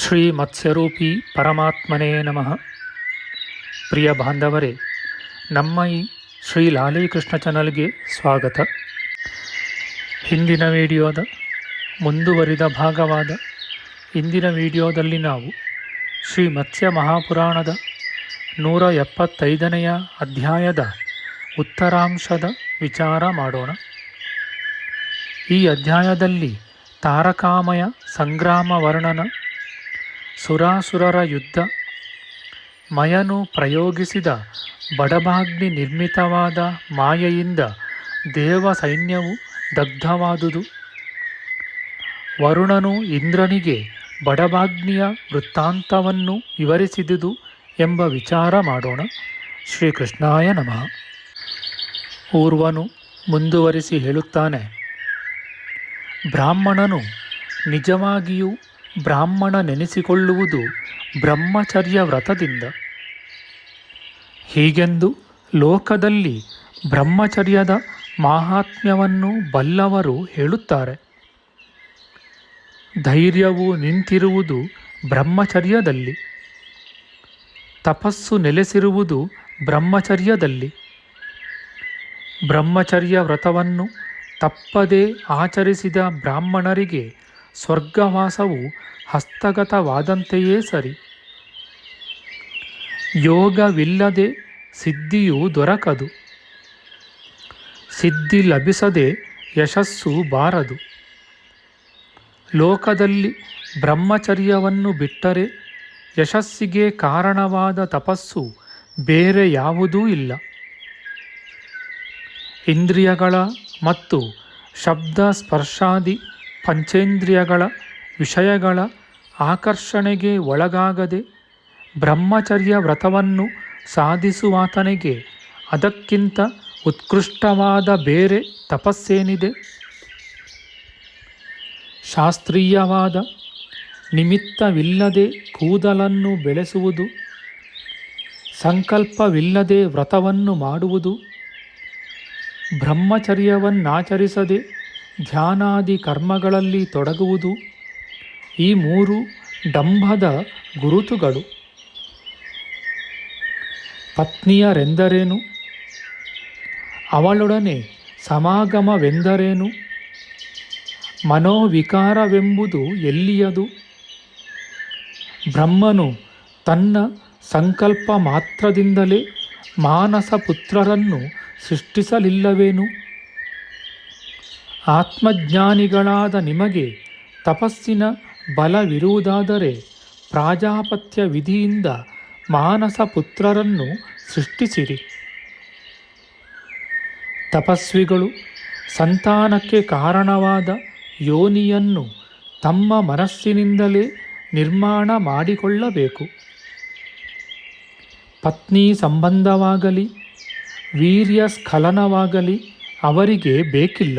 ಶ್ರೀ ಮತ್ಸ್ಯರೂಪಿ ಪರಮಾತ್ಮನೇ ನಮಃ. ಪ್ರಿಯ ಬಾಂಧವರೇ, ನಮ್ಮ ಈ ಶ್ರೀ ಲಾಲೀಕೃಷ್ಣ ಚಾನಲ್ಗೆ ಸ್ವಾಗತ. ಹಿಂದಿನ ವಿಡಿಯೋದ ಮುಂದುವರಿದ ಭಾಗವಾದ ಇಂದಿನ ವಿಡಿಯೋದಲ್ಲಿ ನಾವು ಶ್ರೀ ಮತ್ಸ್ಯ ಮಹಾಪುರಾಣದ ನೂರ ಎಪ್ಪತ್ತೈದನೆಯ ಅಧ್ಯಾಯದ ಉತ್ತರಾಂಶದ ವಿಚಾರ ಮಾಡೋಣ. ಈ ಅಧ್ಯಾಯದಲ್ಲಿ ತಾರಕಾಮಯ ಸಂಗ್ರಾಮ ವರ್ಣನ ಸುರಾಸುರರ ಯುದ್ಧ. ಮಯನು ಪ್ರಯೋಗಿಸಿದ ಬಡಭಾಗ್ನಿ ನಿರ್ಮಿತವಾದ ಮಾಯೆಯಿಂದ ದೇವ ಸೈನ್ಯವು ದಗ್ಧವಾದುದು. ವರುಣನು ಇಂದ್ರನಿಗೆ ಬಡಭಾಗ್ನಿಯ ವೃತ್ತಾಂತವನ್ನು ವಿವರಿಸಿದುದು ಎಂಬ ವಿಚಾರ ಮಾಡೋಣ. ಶ್ರೀಕೃಷ್ಣಾಯ ನಮಃ. ಊರ್ವನು ಮುಂದುವರಿಸಿ ಹೇಳುತ್ತಾನೆ. ಬ್ರಾಹ್ಮಣನು ನಿಜವಾಗಿಯೂ ಬ್ರಾಹ್ಮಣ ನೆನೆಸಿಕೊಳ್ಳುವುದು ಬ್ರಹ್ಮಚರ್ಯ ವ್ರತದಿಂದ. ಹೀಗೆಂದು ಲೋಕದಲ್ಲಿ ಬ್ರಹ್ಮಚರ್ಯದ ಮಾಹಾತ್ಮ್ಯವನ್ನು ಬಲ್ಲವರು ಹೇಳುತ್ತಾರೆ. ಧೈರ್ಯವು ನಿಂತಿರುವುದು ಬ್ರಹ್ಮಚರ್ಯದಲ್ಲಿ. ತಪಸ್ಸು ನೆಲೆಸಿರುವುದು ಬ್ರಹ್ಮಚರ್ಯದಲ್ಲಿ. ಬ್ರಹ್ಮಚರ್ಯ ವ್ರತವನ್ನು ತಪ್ಪದೇ ಆಚರಿಸಿದ ಬ್ರಾಹ್ಮಣರಿಗೆ ಸ್ವರ್ಗವಾಸವು ಹಸ್ತಗತವಾದಂತೆಯೇ ಸರಿ. ಯೋಗವಿಲ್ಲದೆ ಸಿದ್ಧಿಯು ದೊರಕದು. ಸಿದ್ಧಿ ಲಭಿಸದೆ ಯಶಸ್ಸು ಬಾರದು. ಲೋಕದಲ್ಲಿ ಬ್ರಹ್ಮಚರ್ಯವನ್ನು ಬಿಟ್ಟರೆ ಯಶಸ್ಸಿಗೆ ಕಾರಣವಾದ ತಪಸ್ಸು ಬೇರೆ ಯಾವುದೂ ಇಲ್ಲ. ಇಂದ್ರಿಯಗಳ ಮತ್ತು ಶಬ್ದ ಸ್ಪರ್ಶಾದಿ ಪಂಚೇಂದ್ರಿಯಗಳ ವಿಷಯಗಳ ಆಕರ್ಷಣೆಗೆ ಒಳಗಾಗದೆ ಬ್ರಹ್ಮಚರ್ಯ ವ್ರತವನ್ನು ಸಾಧಿಸುವಾತನಿಗೆ ಅದಕ್ಕಿಂತ ಉತ್ಕೃಷ್ಟವಾದ ಬೇರೆ ತಪಸ್ಸೇನಿದೆ? ಶಾಸ್ತ್ರೀಯವಾದ ನಿಮಿತ್ತವಿಲ್ಲದೆ ಕೂದಲನ್ನು ಬೆಳೆಸುವುದು, ಸಂಕಲ್ಪವಿಲ್ಲದೆ ವ್ರತವನ್ನು ಮಾಡುವುದು, ಬ್ರಹ್ಮಚರ್ಯವನ್ನಾಚರಿಸದೆ ಧ್ಯಾನಾದಿ ಕರ್ಮಗಳಲ್ಲಿ ತೊಡಗುವುದು ಈ ಮೂರು ಡಂಭದ ಗುರುತುಗಳು. ಪತ್ನಿಯರೆಂದರೇನು? ಅವಳೊಡನೆ ಸಮಾಗಮವೆಂದರೇನು? ಮನೋವಿಕಾರವೆಂಬುದು ಎಲ್ಲಿಯದು? ಬ್ರಹ್ಮನು ತನ್ನ ಸಂಕಲ್ಪ ಮಾತ್ರದಿಂದಲೇ ಮಾನಸ ಪುತ್ರರನ್ನು ಸೃಷ್ಟಿಸಲಿಲ್ಲವೇನು? ಆತ್ಮಜ್ಞಾನಿಗಳಾದ ನಿಮಗೆ ತಪಸ್ಸಿನ ಬಲವಿರುವುದಾದರೆ ಪ್ರಾಜಾಪತ್ಯ ವಿಧಿಯಿಂದ ಮಾನಸ ಪುತ್ರರನ್ನು ಸೃಷ್ಟಿಸಿರಿ. ತಪಸ್ವಿಗಳು ಸಂತಾನಕ್ಕೆ ಕಾರಣವಾದ ಯೋನಿಯನ್ನು ತಮ್ಮ ಮನಸ್ಸಿನಿಂದಲೇ ನಿರ್ಮಾಣ ಮಾಡಿಕೊಳ್ಳಬೇಕು. ಪತ್ನಿ ಸಂಬಂಧವಾಗಲಿ ವೀರ್ಯ ಸ್ಖಲನವಾಗಲಿ ಅವರಿಗೆ ಬೇಕಿಲ್ಲ.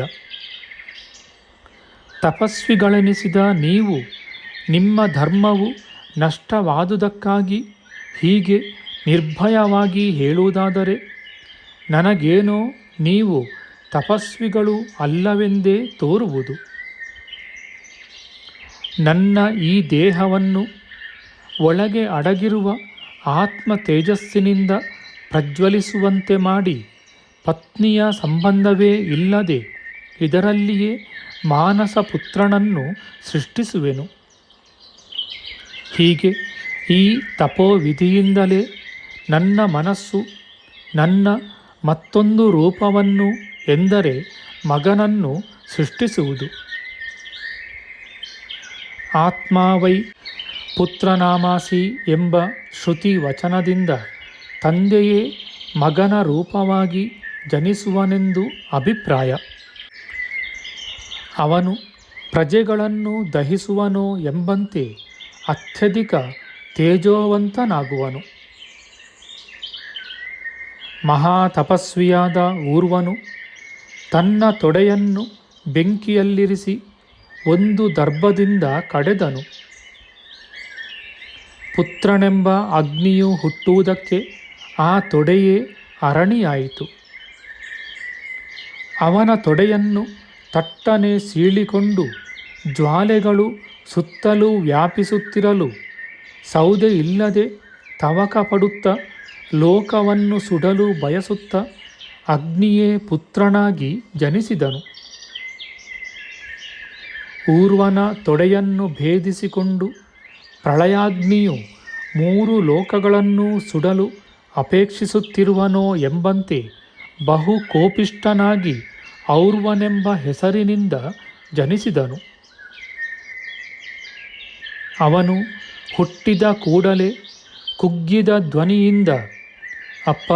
ತಪಸ್ವಿಗಳೆನಿಸಿದ ನೀವು ನಿಮ್ಮ ಧರ್ಮವು ನಷ್ಟವಾದುದಕ್ಕಾಗಿ ಹೀಗೆ ನಿರ್ಭಯವಾಗಿ ಹೇಳುವುದಾದರೆ ನನಗೇನೋ ನೀವು ತಪಸ್ವಿಗಳು ಅಲ್ಲವೆಂದೇ ತೋರುವುದು? ನನ್ನ ಈ ದೇಹವನ್ನು ಒಳಗೆ ಅಡಗಿರುವ ಆತ್ಮ ತೇಜಸ್ಸಿನಿಂದ ಪ್ರಜ್ವಲಿಸುವಂತೆ ಮಾಡಿ ಪತ್ನಿಯ ಸಂಬಂಧವೇ ಇಲ್ಲದೆ ಇದರಲ್ಲಿಯೇ ಮಾನಸ ಪುತ್ರನನ್ನು ಸೃಷ್ಟಿಸುವೆನು. ಹೀಗೆ ಈ ತಪೋವಿಧಿಯಿಂದಲೇ ನನ್ನ ಮನಸ್ಸು, ನನ್ನ ಮತ್ತೊಂದು ರೂಪವನ್ನು ಎಂದರೆ ಮಗನನ್ನು ಸೃಷ್ಟಿಸುವುದು. ಆತ್ಮಾವೈ ಪುತ್ರನಾಮಾಸಿ ಎಂಬ ಶ್ರುತಿ ವಚನದಿಂದ ತಂದೆಯೇ ಮಗನ ರೂಪವಾಗಿ ಜನಿಸುವನೆಂದು ಅಭಿಪ್ರಾಯ. ಅವನು ಪ್ರಜೆಗಳನ್ನು ದಹಿಸುವನೋ ಎಂಬಂತೆ ಅತ್ಯಧಿಕ ತೇಜೋವಂತನಾಗುವನು. ಮಹಾತಪಸ್ವಿಯಾದ ಊರ್ವನು ತನ್ನ ತೊಡೆಯನ್ನು ಬೆಂಕಿಯಲ್ಲಿರಿಸಿ ಒಂದು ದರ್ಭದಿಂದ ಕಡೆದನು. ಪುತ್ರನೆಂಬ ಅಗ್ನಿಯು ಹುಟ್ಟುವುದಕ್ಕೆ ಆ ತೊಡೆಯೇ ಅರಣಿಯಾಯಿತು. ಅವನ ತೊಡೆಯನ್ನು ತಟ್ಟನೆ ಸೀಳಿಕೊಂಡು ಜ್ವಾಲೆಗಳು ಸುತ್ತಲೂ ವ್ಯಾಪಿಸುತ್ತಿರಲು ಸೌದೆ ಇಲ್ಲದೆ ತವಕ ಪಡುತ್ತ ಲೋಕವನ್ನು ಸುಡಲು ಬಯಸುತ್ತ ಅಗ್ನಿಯೇ ಪುತ್ರನಾಗಿ ಜನಿಸಿದನು. ಊರ್ವನ ತೊಡೆಯನ್ನು ಭೇದಿಸಿಕೊಂಡು ಪ್ರಳಯಾಗ್ನಿಯು ಮೂರು ಲೋಕಗಳನ್ನು ಸುಡಲು ಅಪೇಕ್ಷಿಸುತ್ತಿರುವನೋ ಎಂಬಂತೆ ಬಹು ಕೋಪಿಷ್ಟನಾಗಿ ಔರ್ವನೆಂಬ ಹೆಸರಿನಿಂದ ಜನಿಸಿದನು. ಅವನು ಹುಟ್ಟಿದ ಕೂಡಲೇ ಕುಗ್ಗಿದ ಧ್ವನಿಯಿಂದ, ಅಪ್ಪ,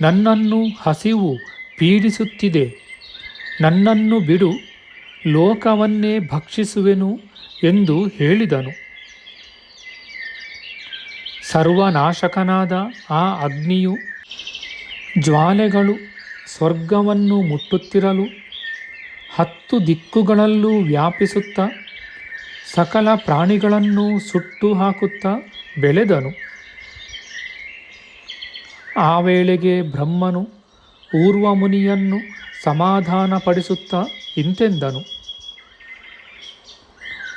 ನನ್ನನ್ನು ಹಸಿವು ಪೀಡಿಸುತ್ತಿದೆ. ನನ್ನನ್ನು ಬಿಡು, ಲೋಕವನ್ನೇ ಭಕ್ಷಿಸುವೆನು ಎಂದು ಹೇಳಿದನು. ಸರ್ವನಾಶಕನಾದ ಆ ಅಗ್ನಿಯು ಜ್ವಾಲೆಗಳು ಸ್ವರ್ಗವನ್ನು ಮುಟ್ಟುತ್ತಿರಲು, ಹತ್ತು ದಿಕ್ಕುಗಳಲ್ಲೂ ವ್ಯಾಪಿಸುತ್ತಾ, ಸಕಲ ಪ್ರಾಣಿಗಳನ್ನು ಸುಟ್ಟು ಹಾಕುತ್ತಾ ಬೆಳೆದನು. ಆ ವೇಳೆಗೆ ಬ್ರಹ್ಮನು ಊರ್ವಮುನಿಯನ್ನು ಸಮಾಧಾನಪಡಿಸುತ್ತಾ ಇಂತೆಂದನು.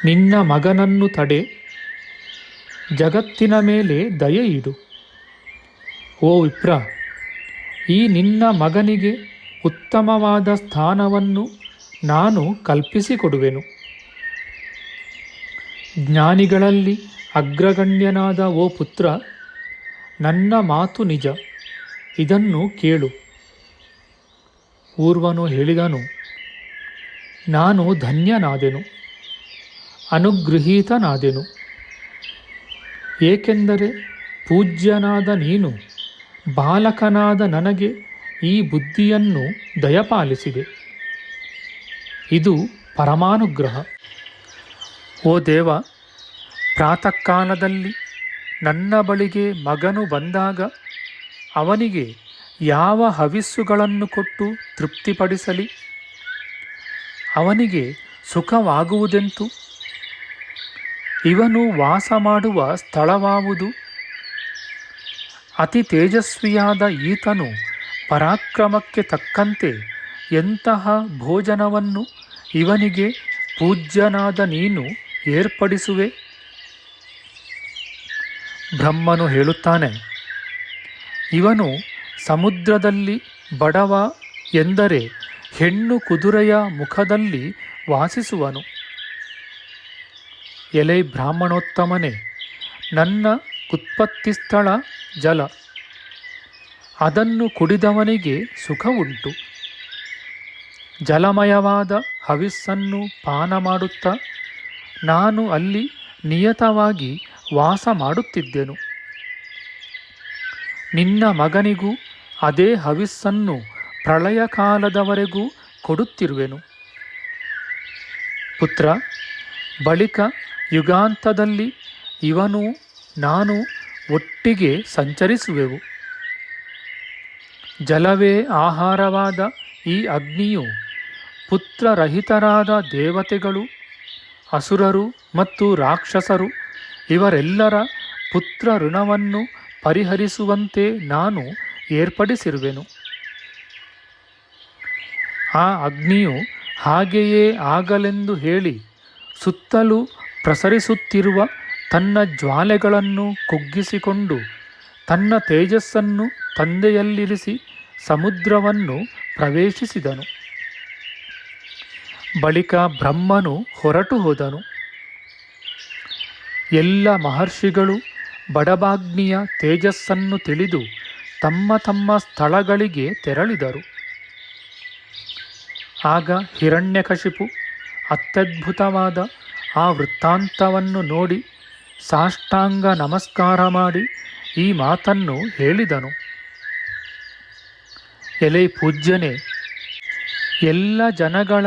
ನಿನ್ನ ಮಗನನ್ನು ತಡೆ, ಜಗತ್ತಿನ ಮೇಲೆ ದಯೆ ಇಡು. ಓ ವಿಪ್ರ ಈ ನಿನ್ನ ಮಗನಿಗೆ ಉತ್ತಮವಾದ ಸ್ಥಾನವನ್ನು ನಾನು ಕಲ್ಪಿಸಿಕೊಡುವೆನು. ಜ್ಞಾನಿಗಳಲ್ಲಿ ಅಗ್ರಗಣ್ಯನಾದ ಓ ಪುತ್ರ, ನನ್ನ ಮಾತು ನಿಜ, ಇದನ್ನು ಕೇಳು. ಪೂರ್ವನು ಹೇಳಿದನು, ನಾನು ಧನ್ಯನಾದೆನು, ಅನುಗೃಹೀತನಾದೆನು, ಏಕೆಂದರೆ ಪೂಜ್ಯನಾದ ನೀನು ಬಾಲಕನಾದ ನನಗೆ ಈ ಬುದ್ಧಿಯನ್ನು ದಯಪಾಲಿಸಿದೆ. ಇದು ಪರಮಾನುಗ್ರಹ. ಓ ದೇವ ಪ್ರಾತಃ ಕಾಲದಲ್ಲಿ ನನ್ನ ಬಳಿಗೆ ಮಗನು ಬಂದಾಗ ಅವನಿಗೆ ಯಾವ ಹವಿಸ್ಸುಗಳನ್ನು ಕೊಟ್ಟು ತೃಪ್ತಿಪಡಿಸಲಿ? ಅವನಿಗೆ ಸುಖವಾಗುವುದೆಂತು? ಇವನು ವಾಸ ಮಾಡುವ ಸ್ಥಳವಾವುದು ಅತಿ ತೇಜಸ್ವಿಯಾದ ಈತನು ಪರಾಕ್ರಮಕ್ಕೆ ತಕ್ಕಂತೆ ಎಂತಹ ಭೋಜನವನ್ನು ಇವನಿಗೆ ಪೂಜ್ಯನಾದ ನೀನು ಏರ್ಪಡಿಸುವೆ? ಬ್ರಹ್ಮನು ಹೇಳುತ್ತಾನೆ, ಇವನು ಸಮುದ್ರದಲ್ಲಿ ಬಡವ ಎಂದರೆ ಹೆಣ್ಣು ಕುದುರೆಯ ಮುಖದಲ್ಲಿ ವಾಸಿಸುವನು. ಎಲೆ ಬ್ರಾಹ್ಮಣೋತ್ತಮನೇ, ನನ್ನ ಉತ್ಪತ್ತಿ ಸ್ಥಳ ಜಲ. ಅದನ್ನು ಕುಡಿದವನಿಗೆ ಸುಖ ಉಂಟು ಜಲಮಯವಾದ ಹವಿಸ್ಸನ್ನು ಪಾನ ಮಾಡುತ್ತಾ ನಾನು ಅಲ್ಲಿ ನಿಯತವಾಗಿ ವಾಸ ಮಾಡುತ್ತಿದ್ದೆನು ನಿನ್ನ ಮಗನಿಗೂ ಅದೇ ಹವಿಸ್ಸನ್ನು ಪ್ರಳಯ ಕಾಲದವರೆಗೂ ಕೊಡುತ್ತಿರುವೆನು. ಪುತ್ರ, ಬಳಿಕ ಯುಗಾಂತದಲ್ಲಿ ಇವನು ನಾನು ಒಟ್ಟಿಗೆ ಸಂಚರಿಸುವೆವು. ಜಲವೇ ಆಹಾರವಾದ ಈ ಅಗ್ನಿಯು ಪುತ್ರರಹಿತರಾದ ದೇವತೆಗಳು, ಅಸುರರು ಮತ್ತು ರಾಕ್ಷಸರು ಇವರೆಲ್ಲರ ಪುತ್ರ ಋಣವನ್ನು ಪರಿಹರಿಸುವಂತೆ ನಾನು ಏರ್ಪಡಿಸಿರುವೆನು. ಆ ಅಗ್ನಿಯು ಹಾಗೆಯೇ ಆಗಲೆಂದು ಹೇಳಿ ಸುತ್ತಲೂ ಪ್ರಸರಿಸುತ್ತಿರುವ ತನ್ನ ಜ್ವಾಲೆಗಳನ್ನು ಕುಗ್ಗಿಸಿಕೊಂಡು ತನ್ನ ತೇಜಸ್ಸನ್ನು ತಂದೆಯಲ್ಲಿರಿಸಿ ಸಮುದ್ರವನ್ನು ಪ್ರವೇಶಿಸಿದನು. ಬಳಿಕ ಬ್ರಹ್ಮನು ಹೊರಟು ಹೋದನು. ಎಲ್ಲ ಮಹರ್ಷಿಗಳು ಬಡಬಾಗ್ನಿಯ ತೇಜಸ್ಸನ್ನು ತಿಳಿದು ತಮ್ಮ ತಮ್ಮ ಸ್ಥಳಗಳಿಗೆ ತೆರಳಿದರು. ಆಗ ಹಿರಣ್ಯಕಶಿಪು ಅತ್ಯದ್ಭುತವಾದ ಆ ವೃತ್ತಾಂತವನ್ನು ನೋಡಿ ಸಾಷ್ಟಾಂಗ ನಮಸ್ಕಾರ ಮಾಡಿ ಈ ಮಾತನ್ನು ಹೇಳಿದನು. ಎಲೆ ಪೂಜ್ಯನೇ, ಎಲ್ಲ ಜನಗಳ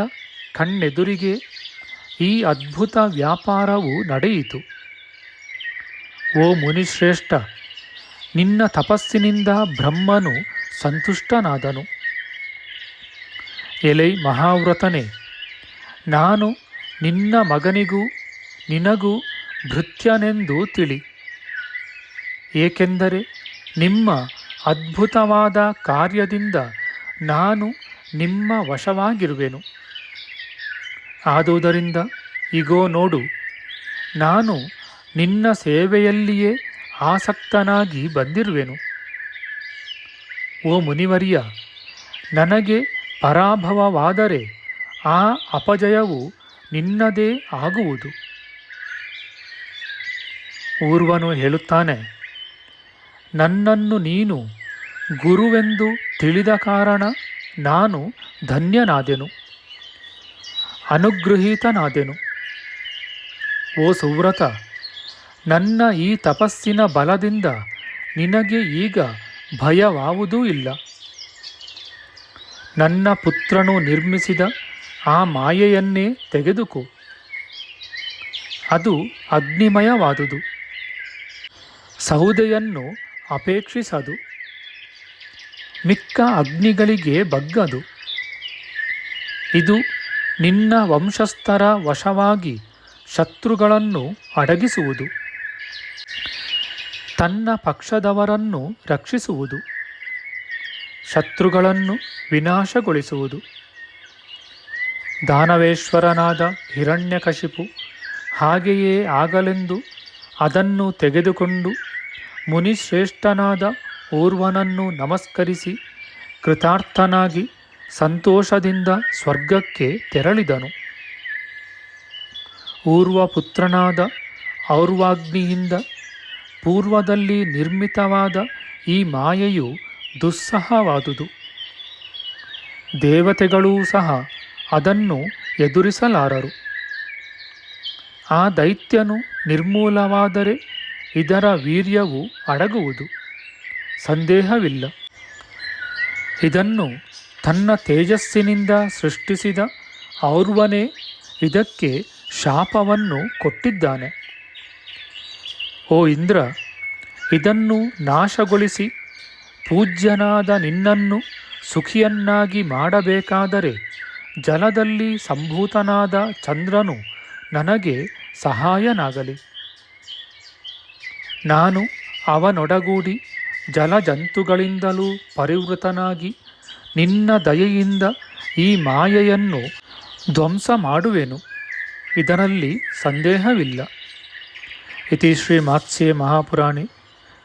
ಕಣ್ಣೆದುರಿಗೆ ಈ ಅದ್ಭುತ ವ್ಯಾಪಾರವು ನಡೆಯಿತು. ಓ ಮುನಿಶ್ರೇಷ್ಠ, ನಿನ್ನ ತಪಸ್ಸಿನಿಂದ ಬ್ರಹ್ಮನು ಸಂತುಷ್ಟನಾದನು. ಎಲೈ ಮಹಾವ್ರತನೇ, ನಾನು ನಿನ್ನ ಮಗನಿಗೂ ನಿನಗೂ ಭೃತ್ಯನೆಂದು ತಿಳಿ. ಏಕೆಂದರೆ ನಿಮ್ಮ ಅದ್ಭುತವಾದ ಕಾರ್ಯದಿಂದ ನಾನು ನಿಮ್ಮ ವಶವಾಗಿರುವೆನು. ಆದುದರಿಂದ ಇಗೋ ನೋಡು, ನಾನು ನಿನ್ನ ಸೇವೆಯಲ್ಲಿಯೇ ಆಸಕ್ತನಾಗಿ ಬಂದಿರುವೆನು. ಓ ಮುನಿವರ್ಯ, ನನಗೆ ಪರಾಭವವಾದರೆ ಆ ಅಪಜಯವು ನಿನ್ನದೇ ಆಗುವುದು. ಊರ್ವನು ಹೇಳುತ್ತಾನೆ, ನನ್ನನ್ನು ನೀನು ಗುರುವೆಂದು ತಿಳಿದ ಕಾರಣ ನಾನು ಧನ್ಯನಾದೆನು, ಅನುಗೃಹೀತನಾದೆನು. ಓ ಸುವ್ರತ, ನನ್ನ ಈ ತಪಸ್ಸಿನ ಬಲದಿಂದ ನಿನಗೆ ಈಗ ಭಯವಾವುದೂ ಇಲ್ಲ. ನನ್ನ ಪುತ್ರನು ನಿರ್ಮಿಸಿದ ಆ ಮಾಯೆಯನ್ನೇ ತೆಗೆದುಕೋ, ಅದು ಅಗ್ನಿಮಯವಾದುದು. ಸೌದೆಯನ್ನು ಅಪೇಕ್ಷಿಸದು. ಮಿಕ್ಕ ಅಗ್ನಿಗಳಿಗೆ ಬಗ್ಗದು. ಇದು ನಿನ್ನ ವಂಶಸ್ಥರ ವಶವಾಗಿ ಶತ್ರುಗಳನ್ನು ಅಡಗಿಸುವುದು. ತನ್ನ ಪಕ್ಷದವರನ್ನು ರಕ್ಷಿಸುವುದು. ಶತ್ರುಗಳನ್ನು ವಿನಾಶಗೊಳಿಸುವುದು. ದಾನವೇಶ್ವರನಾದ ಹಿರಣ್ಯಕಶಿಪು ಹಾಗೆಯೇ ಆಗಲೆಂದು ಅದನ್ನು ತೆಗೆದುಕೊಂಡು ಮುನಿಶ್ರೇಷ್ಠನಾದ ಊರ್ವನನ್ನು ನಮಸ್ಕರಿಸಿ ಕೃತಾರ್ಥನಾಗಿ ಸಂತೋಷದಿಂದ ಸ್ವರ್ಗಕ್ಕೆ ತೆರಳಿದನು. ಊರ್ವ ಪುತ್ರನಾದ ಔರ್ವಾಗ್ನಿಯಿಂದ ಪೂರ್ವದಲ್ಲಿ ನಿರ್ಮಿತವಾದ ಈ ಮಾಯೆಯು ದುಸ್ಸಹವಾದುದು. ದೇವತೆಗಳೂ ಸಹ ಅದನ್ನು ಎದುರಿಸಲಾರರು. ಆ ದೈತ್ಯನು ನಿರ್ಮೂಲವಾದರೆ ಇದರ ವೀರ್ಯವು ಅಡಗುವುದು. ಸಂದೇಹವಿಲ್ಲ. ಇದನ್ನು ತನ್ನ ತೇಜಸ್ಸಿನಿಂದ ಸೃಷ್ಟಿಸಿದ ಔರ್ವನೇ ಇದಕ್ಕೆ ಶಾಪವನ್ನು ಕೊಟ್ಟಿದ್ದಾನೆ. ಓ ಇಂದ್ರ, ಇದನ್ನು ನಾಶಗೊಳಿಸಿ ಪೂಜ್ಯನಾದ ನಿನ್ನನ್ನು ಸುಖಿಯನ್ನಾಗಿ ಮಾಡಬೇಕಾದರೆ ಜಲದಲ್ಲಿ ಸಂಭೂತನಾದ ಚಂದ್ರನು ನನಗೆ ಸಹಾಯನಾಗಲಿ. ನಾನು ಅವನೊಡಗೂಡಿ ಜಲಜಂತುಗಳಿಂದಲೂ ಪರಿವೃತನಾಗಿ ನಿನ್ನ ದಯೆಯಿಂದ ಈ ಮಾಯೆಯನ್ನು ಧ್ವಂಸ ಮಾಡುವೆನು ಇದರಲ್ಲಿ ಸಂದೇಹವಿಲ್ಲ. ಇತಿ ಶ್ರೀ ಮಾತ್ಸ್ಯೆ ಮಹಾಪುರಾಣಿ,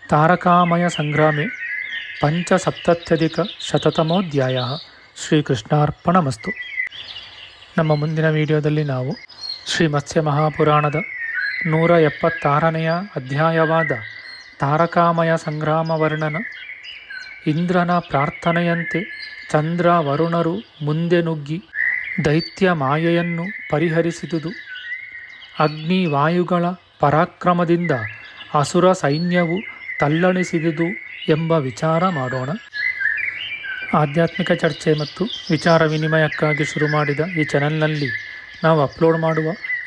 ತಾರಕಾಮಯ ಸಂಗ್ರಾಮೆ, ಪಂಚಸಪ್ತತ್ಯಧಿಕ ಶತತಮೋಧ್ಯಾಯ. ಶ್ರೀಕೃಷ್ಣಾರ್ಪಣಮಸ್ತು. ನಮ್ಮ ಮುಂದಿನ ವಿಡಿಯೋದಲ್ಲಿ ನಾವು ಶ್ರೀ ಮತ್ಸ್ಯ ಮಹಾಪುರಾಣದ ನೂರ ಎಪ್ಪತ್ತಾರನೆಯ ಅಧ್ಯಾಯವಾದ ತಾರಕಾಮಯ ಸಂಗ್ರಾಮ ವರ್ಣನ ಇಂದ್ರನ ಪ್ರಾರ್ಥನೆಯಂತೆ ಚಂದ್ರ ವರುಣರು ಮುಂದೆ ನುಗ್ಗಿ ದೈತ್ಯ ಮಾಯೆಯನ್ನು ಪರಿಹರಿಸಿದುದು. ಅಗ್ನಿ ವಾಯುಗಳ ಪರಾಕ್ರಮದಿಂದ ಅಸುರ ಸೈನ್ಯವು ತಲ್ಲಣಿಸಿದುದು ಎಂಬ ವಿಚಾರ ಮಾಡೋಣ. ಆಧ್ಯಾತ್ಮಿಕ ಚರ್ಚೆ ಮತ್ತು ವಿಚಾರ ವಿನಿಮಯಕ್ಕಾಗಿ ಶುರು ಮಾಡಿದ ಈ ಚಾನಲ್ನಲ್ಲಿ ನಾವು ಅಪ್ಲೋಡ್ ಮಾಡುವ